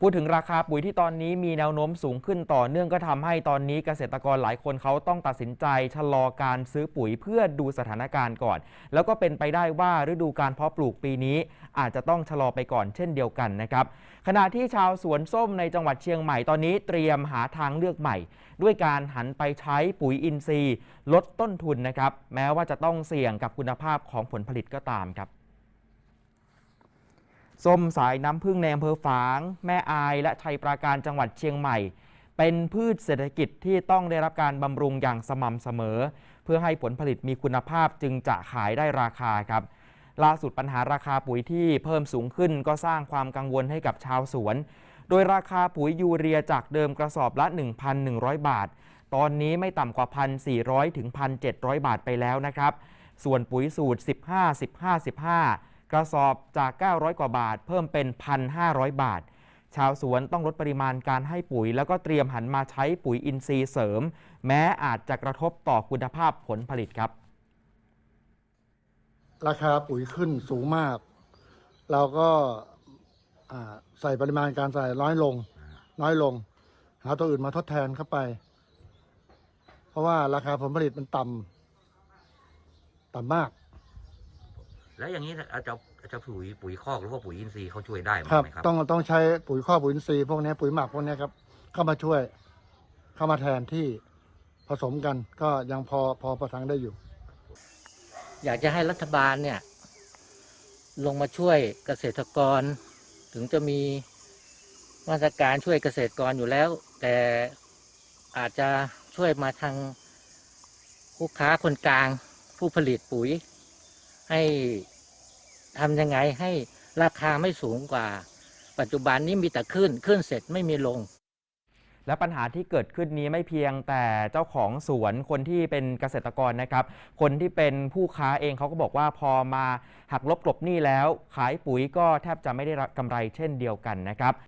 พูดถึงราคาปุ๋ยที่ตอนนี้มีแนวโน้มสูงขึ้นต่อเนื่องก็ทำให้ตอนนี้เกษตรกรหลายคนเขาต้องตัดสินใจชะลอการซื้อปุ๋ยเพื่อดูสถานการณ์ก่อน แล้วก็เป็นไปได้ว่าฤดูการเพาะปลูกปีนี้อาจจะต้องชะลอไปก่อนเช่นเดียวกันนะครับขณะที่ชาวสวนส้มในจังหวัดเชียงใหม่ตอนนี้เตรียมหาทางเลือกใหม่ ด้วยการหันไปใช้ปุ๋ยอินทรีย์ ลดต้นทุนนะครับ แม้ว่าจะต้องเสี่ยงกับคุณภาพของผลผลิตก็ตามครับ ส้มสายน้ำพึ่งในอำเภอฝาง แม่อาย และชัยปราการจังหวัดเชียงใหม่ เป็นพืชเศรษฐกิจที่ต้องได้รับการบำรุงอย่างสม่ำเสมอ เพื่อให้ผลผลิตมีคุณภาพจึงจะขายได้ราคาครับ ล่าสุดปัญหาราคาปุ๋ยที่เพิ่มสูงขึ้นก็สร้างความกังวลให้กับชาวสวน โดยราคาปุ๋ยยูเรียจากเดิมกระสอบละ 1,100 บาท ตอนนี้ไม่ต่ำกว่า 1,400ถึง1,700 บาทไปแล้วนะครับ ส่วนปุ๋ยสูตร 15 15 15 กระสอบจาก 900 กว่าบาท เพิ่มเป็น 1,500 บาท ชาวสวนต้องลดปริมาณการให้ปุ๋ย แล้วก็เตรียมหันมาใช้ปุ๋ยอินทรีย์เสริม แม้อาจจะกระทบต่อคุณภาพผลผลิตครับ ราคาปุ๋ยขึ้นสูงมาก เราก็ใส่ปริมาณการใส่น้อยลง น้อยลง หาตัวอื่นมาทดแทนเข้าไป เพราะว่าราคาผลผลิตมันต่ำต่ำมาก แล้วอย่างนี้อาจจะอาจจะปุ๋ยปุ๋ยคอกหรือว่าปุ๋ยอินทรีย์เขาช่วยได้ไหมครับ ครับ ต้องต้องใช้ปุ๋ยข้อกปุ๋ยอินทรีย์พวกนี้ปุ๋ยหมักพวกนี้ครับ เข้ามาช่วย เข้ามาแทนที่ผสมกันก็ยังพอพอประทังได้อยู่ อยากจะให้รัฐบาลเนี่ย ลงมาช่วยเกษตรกร ถึงจะมีมาตรการช่วยเกษตรกรอยู่แล้ว แต่อาจจะช่วยมาทางผู้ค้าคนกลางผู้ผลิตปุ๋ย ให้ทำยังไงให้ราคาไม่สูงกว่า ปัจจุบันนี้มีแต่ขึ้นขึ้นเสร็จไม่มีลง และปัญหาที่เกิดขึ้นนี้ไม่เพียงแต่เจ้าของสวนคนที่เป็นเกษตรกรนะครับ คนที่เป็นผู้ค้าเองเขาก็บอกว่าพอมาหักลบกลบหนี้แล้ว ขายปุ๋ยก็แทบจะไม่ได้รับกำไรเช่นเดียวกันนะครับ